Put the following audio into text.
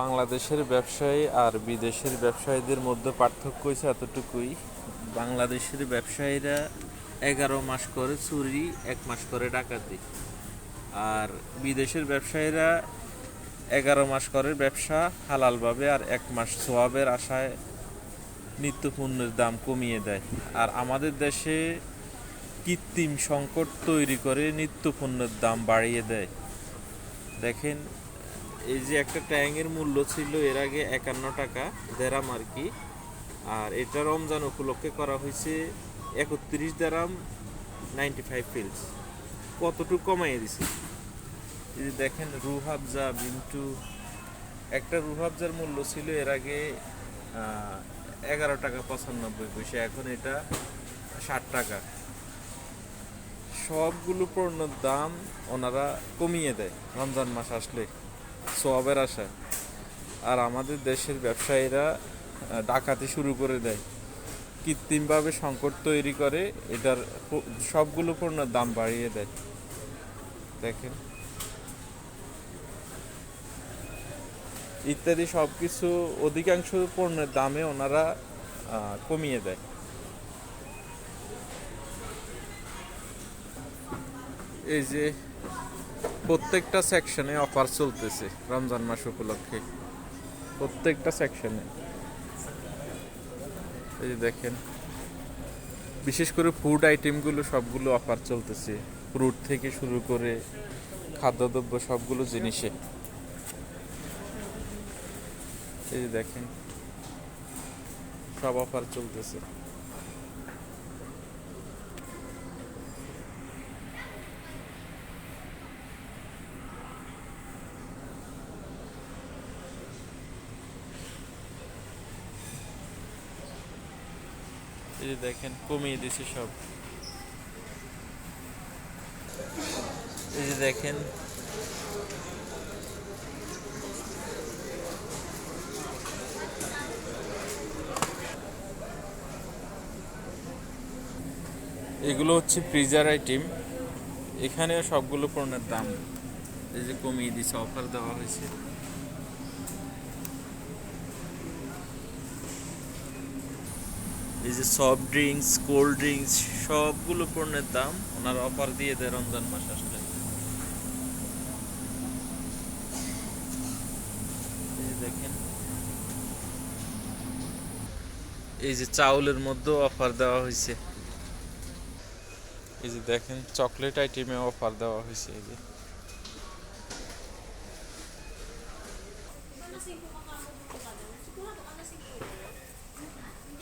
বাংলাদেশের ব্যবসায়ী আর বিদেশের ব্যবসায়ীদের মধ্যে পার্থক্য হয়েছে এতটুকুই। বাংলাদেশের ব্যবসায়ীরা এগারো মাস করে চুরি, এক মাস করে ডাকাতি। আর বিদেশের ব্যবসায়ীরা এগারো মাস করে ব্যবসা হালালভাবে আর এক মাস সোয়াবের আশায় নিত্যপণ্যের দাম কমিয়ে দেয়। আর আমাদের দেশে কৃত্রিম সংকট তৈরি করে নিত্যপণ্যের দাম বাড়িয়ে দেয়। দেখেন এই যে একটা ট্যাঙ্গের মূল্য ছিল এর আগে একান্ন টাকা দেরাম আর কি। আর এটা রমজান উপলক্ষে করা হয়েছে একত্রিশ দেরাম নাইনটি ফাইভ ফিলস কতটুকু কমাইয়ে দিছে? এই যে দেখেন রুহাবজা বিন্টু। একটা রুহাবজার মূল্য ছিল এর আগে এগারো টাকা পঁচানব্বই পয়সা, এখন এটা ষাট টাকা। সবগুলো পণ্যের দাম ওনারা কমিয়ে দেয় রমজান মাস আসলে। সোয়াবের আশায়। আর আমাদের দেশের ব্যবসায়ীরা ডাকাতি শুরু করে দেয়। কৃত্রিমভাবে সংকট তৈরি করে, এটার সবগুলো পণ্যের দাম বাড়িয়ে দেয়। দেখেন। ইত্যাদি সব কিছু অধিকাংশ পণ্যের দামে ওনারা কমিয়ে দেয়। এই যে প্রত্যেকটা সেকশনে অফার চলতেছে, রমজান মাস উপলক্ষে। প্রত্যেকটা সেকশনে এই যে দেখেন, বিশেষ করে ফুড আইটেমগুলো সবগুলো অফার চলতেছে। ফ্রুট থেকে শুরু করে খাদ্যদ্রব্য সবগুলো জিনিসে। এই দেখেন, সব অফার চলতেছে। এই যে দেখেন, কমিয়ে দিছে সব। এই যে দেখেন। এগুলো হচ্ছে ফ্রিজার আইটেম এখানে সবগুলো পণ্যের দাম। এই যে কমিয়ে দিছে অফার দেওয়া হয়েছে। এই যে সফট ড্রিঙ্কস কোল্ড ড্রিঙ্কস সবগুলো পণ্যের দাম ওনারা অফার দিয়ে দেয় রমজান মাস আসলে। দেখেন। এই যে চাউলের মধ্যেও অফার দেওয়া হয়েছে। এই যে দেখেন চকলেট আইটেমে অফার দেওয়া হয়েছে এই যে।